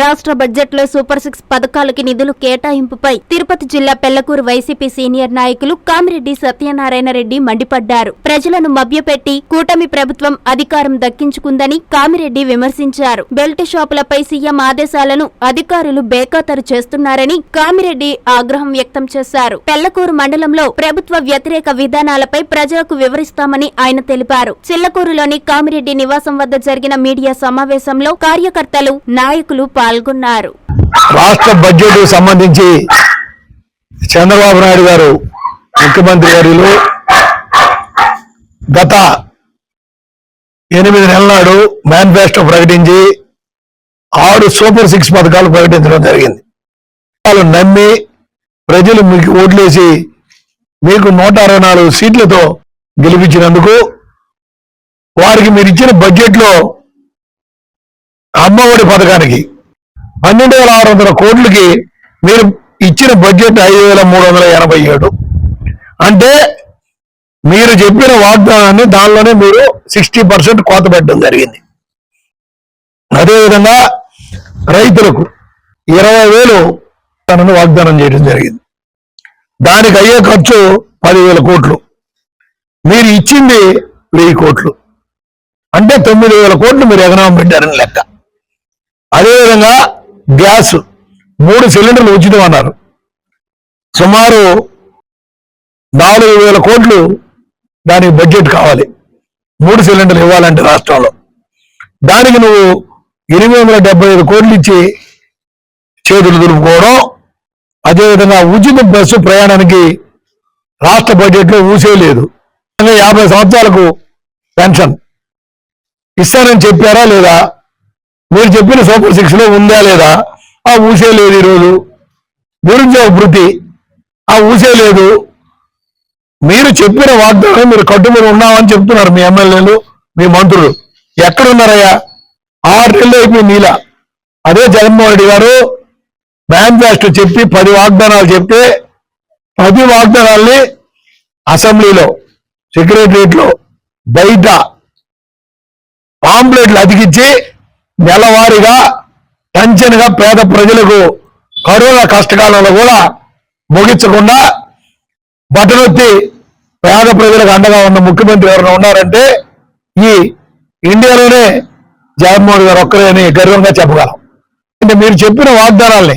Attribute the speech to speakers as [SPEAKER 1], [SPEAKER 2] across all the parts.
[SPEAKER 1] రాష్ట్ర బడ్జెట్లో super six పథకాలకి నిధులు కేటాయింపుపై తిరుపతి జిల్లా పెళ్ళకూరు వైసీపీ సీనియర్ నాయకులు కామిరెడ్డి సత్యనారాయణ రెడ్డి మండిపడ్డారు. ప్రజలను మభ్యపెట్టి కూటమి ప్రభుత్వం అధికారం దక్కించుకుందని కామిరెడ్డి విమర్శించారు. బెల్ట్ షాపులపై సీఎం ఆదేశాలను అధికారులు బేఖాతరు చేస్తున్నారని కామిరెడ్డి ఆగ్రహం వ్యక్తం చేశారు. పెళ్ళకూరు మండలంలో ప్రభుత్వ వ్యతిరేక విధానాలపై ప్రజలకు వివరిస్తామని ఆయన తెలిపారు. చిల్లకూరులోని కామిరెడ్డి నివాసం వద్ద జరిగిన మీడియా సమావేశంలో కార్యకర్తలు నాయకులు పాల్గొన్నారు
[SPEAKER 2] రాష్ట్ర బడ్జెట్ సంబంధించి చంద్రబాబు నాయుడు గారు ముఖ్యమంత్రి వర్యులు గత ఎనిమిది నెలల నాడు మేనిఫెస్టో ప్రకటించి ఆరు సూపర్ సిక్స్ పథకాలు ప్రకటించడం జరిగింది. వాళ్ళు నమ్మి ప్రజలు మీకు ఓట్లేసి మీకు నూట అరవై నాలుగు సీట్లతో గెలిపించినందుకు వారికి మీరు ఇచ్చిన బడ్జెట్లో అమ్మఒడి పథకానికి పన్నెండు వేల ఆరు వందల కోట్లకి మీరు ఇచ్చిన బడ్జెట్ ఐదు వేల మూడు వందల ఎనభై ఏడు. అంటే మీరు చెప్పిన వాగ్దానాన్ని దానిలోనే మీరు సిక్స్టీ పర్సెంట్ కోత పెట్టడం జరిగింది. అదేవిధంగా రైతులకు ఇరవై వేలు తనను వాగ్దానం చేయడం జరిగింది. దానికి అయ్యే ఖర్చు పదివేల కోట్లు. మీరు ఇచ్చింది వెయ్యి కోట్లు. అంటే తొమ్మిది వేల కోట్లు మీరు ఎగనామం పెట్టారని లెక్క. అదేవిధంగా గ్యాస్ మూడు సిలిండర్లు ఉచితం అన్నారు సుమారు నాలుగు వేల కోట్లు దానికి బడ్జెట్ కావాలి. మూడు సిలిండర్లు ఇవ్వాలంటే రాష్ట్రంలో. దానికి నువ్వు ఎనిమిది వందల డెబ్బై ఐదు కోట్లు ఇచ్చి చేతులు దులుపుకోవడం అదేవిధంగా ఉచిత బస్సు ప్రయాణానికి రాష్ట్ర బడ్జెట్లో ఊసే లేదు. యాభై సంవత్సరాలకు పెన్షన్. ఇస్తానని చెప్పారా లేదా? మీరు చెప్పిన సూపర్ సిక్స్లో ఉందా లేదా? ఆ ఊసే లేదు ఈరోజు. నిరుద్యోగ వృత్తి ఆ ఊసే లేదు. మీరు చెప్పిన వాగ్దానం మీరు కట్టుబడి ఉన్నామని చెప్తున్నారు మీ ఎమ్మెల్యేలు మీ మంత్రులు. ఎక్కడున్నారయ్యా? ఆరు నెలలు అయిపోయి నీల అదే జగన్మోహన్ రెడ్డి గారు మేనిఫెస్టో చెప్పి పది వాగ్దానాలు చెప్తే పది వాగ్దానాల్ని అసెంబ్లీలో సెక్రటరియట్లో బయట పాంప్లెట్లు అతికిచ్చి నెలవారీగా టెన్షన్గా పేద ప్రజలకు కరోనా కష్టకాలంలో కూడా ముగించకుండా బటనొత్తి పేద ప్రజలకు అండగా ఉన్న ముఖ్యమంత్రి ఎవరైనా ఉన్నారంటే ఈ ఇండియాలోనే జగన్మోహన్ గారు ఒక్కరే అని గర్వంగా చెప్పగలం. అంటే మీరు చెప్పిన వాగ్దానాల్ని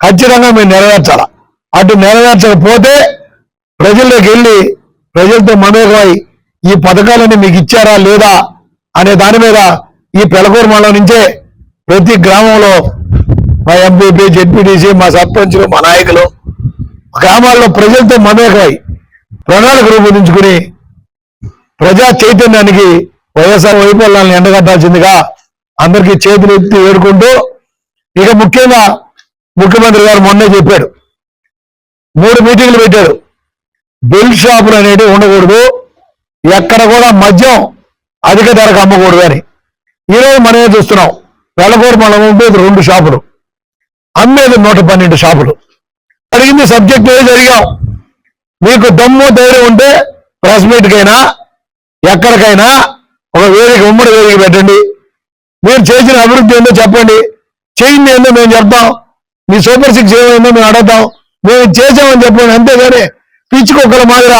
[SPEAKER 2] ఖచ్చితంగా మీరు నెరవేర్చాల? అటు నెరవేర్చకపోతే ప్రజల్లోకి వెళ్ళి ప్రజలతో మమేకమై ఈ పథకాలన్నీ మీకు ఇచ్చారా లేదా అనే దాని మీద ఈ పెలకూరు మండలం నుంచే ప్రతి గ్రామంలో మా ఎంపీపీ జెడ్పీటీసీ మా సర్పంచులు మా నాయకులు గ్రామాల్లో ప్రజలతో మమేకమై ప్రణాళిక రూపొందించుకుని ప్రజా చైతన్యానికి వైఎస్ఆర్ వైఫల్యాలను ఎండగట్టాల్సిందిగా అందరికీ చేతులు ఎత్తి వేడుకుంటూ ఇక ముఖ్యంగా ముఖ్యమంత్రి గారు మొన్నే చెప్పాడు. మూడు మీటింగ్లు పెట్టాడు బిల్ షాపులు అనేటివి ఉండకూడదు. ఎక్కడ కూడా మద్యం అధిక ధరకు అమ్మకూడదు అని. ఈరోజు మనమే చూస్తున్నాం? వెలగూరు మనం ఉండేది రెండు షాపులు. అమ్మేది నూట పన్నెండు షాపులు. అడిగింది సబ్జెక్ట్ ఏ జరిగాం మీకు దమ్ము ధైర్యం ఉంటే ప్రెస్ మీట్కైనా ఎక్కడికైనా ఒక వేదిక ఉమ్మడి వేదిక పెట్టండి. మీరు చేసిన అభివృద్ధి ఏందో చెప్పండి. చేయింది ఏందో మేము చెప్తాం. మీ సూపర్ సిక్స్ ఏమైందో మేము అడుగుతాం. మేము చేసామని చెప్పండి. అంతేగాని పిచ్చుకొక్కల మాదిర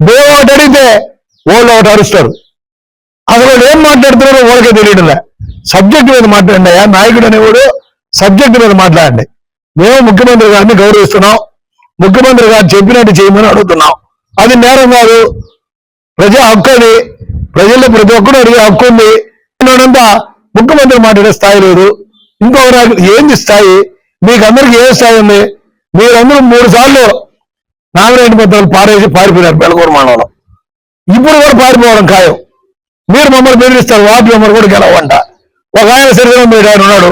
[SPEAKER 2] మేము ఒకటి అడిగితే వాళ్ళు ఒకటి అరుస్తారు. అసలు ఏం మాట్లాడుతున్నారో వాళ్ళకే తెలియడంలే సబ్జెక్ట్ మీద మాట్లాడండి అయ్యా. నాయకుడు అనేవాడు సబ్జెక్ట్ మీద మాట్లాడండి. మేము ముఖ్యమంత్రి గారిని గౌరవిస్తున్నాం. ముఖ్యమంత్రి గారు చెప్పినట్టు చేయమని అడుగుతున్నాం. అది నేరం కాదు. ప్రజా హక్కు అది. ప్రజల్లో ప్రతి ఒక్కరు అడిగే హక్కు ఉంది. అంతా ముఖ్యమంత్రి మాట్లాడే స్థాయి లేదు. ఇంకో ఏంది స్థాయి? మీకు అందరికి ఏ స్థాయి ఉంది? మీరందరూ మూడు సార్లు నామినేట్ పత్రాలు పారేసి పారిపోయినారు బెలగూరు మండలంలో. ఇప్పుడు కూడా పారిపోవడం ఖాయం. మీరు మమ్మల్ని బెదిరిస్తారు వార్డు మెంబర్ కూడా గెలవంట. ఒక ఆయన శరీరం మీద ఆయన ఉన్నాడు.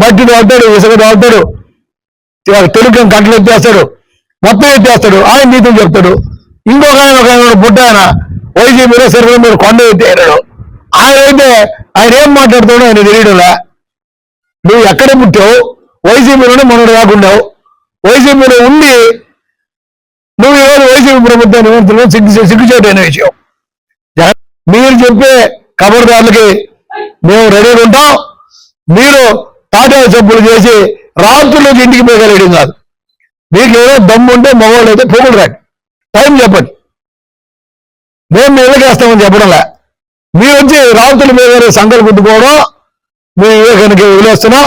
[SPEAKER 2] మట్టి తోలుతాడు ఇసుకడు తోలుతాడు తెలుగు కట్టలు ఎత్తేస్తాడు. మొత్తం ఎత్తేస్తాడు. ఆయన నీతిని చెప్తాడు. ఇంకొక ఆయన ఒక ఆయన బుట్ట ఆయన. వైసీపీలో శరీరం మీద కొండ ఎత్తేయడాడు ఆయన అయితే ఆయన ఏం మాట్లాడుతాడో ఆయన తెలియడంలే. నువ్వు ఎక్కడ పుట్టావు? వైసీపీలోనే మనడు కాకుండావు వైసీపీలో ఉండి నువ్వు ఈరోజు వైసీపీ ప్రభుత్వాన్ని విమర్శించడం సిగ్గు సిగ్గుచేటైన విషయం. మీరు చెప్పే కబుర్దారులకి మేము రెడీగా ఉంటాం. మీరు తాజా చెప్పులు చేసి రాత్రులకు ఇంటికి పోగలేయడం కాదు. మీకు ఏదో దమ్ము ఉంటే మగవాళ్ళు అయితే పోగులు రండి టైం చెప్పండి. మేము మీ ఇళ్ళకేస్తామని చెప్పడంలే. మీరు వచ్చి రాత్రులు మీద సంకలు గుద్దుకోవడం మీ వివేకానికి వదిలేస్తున్నాం.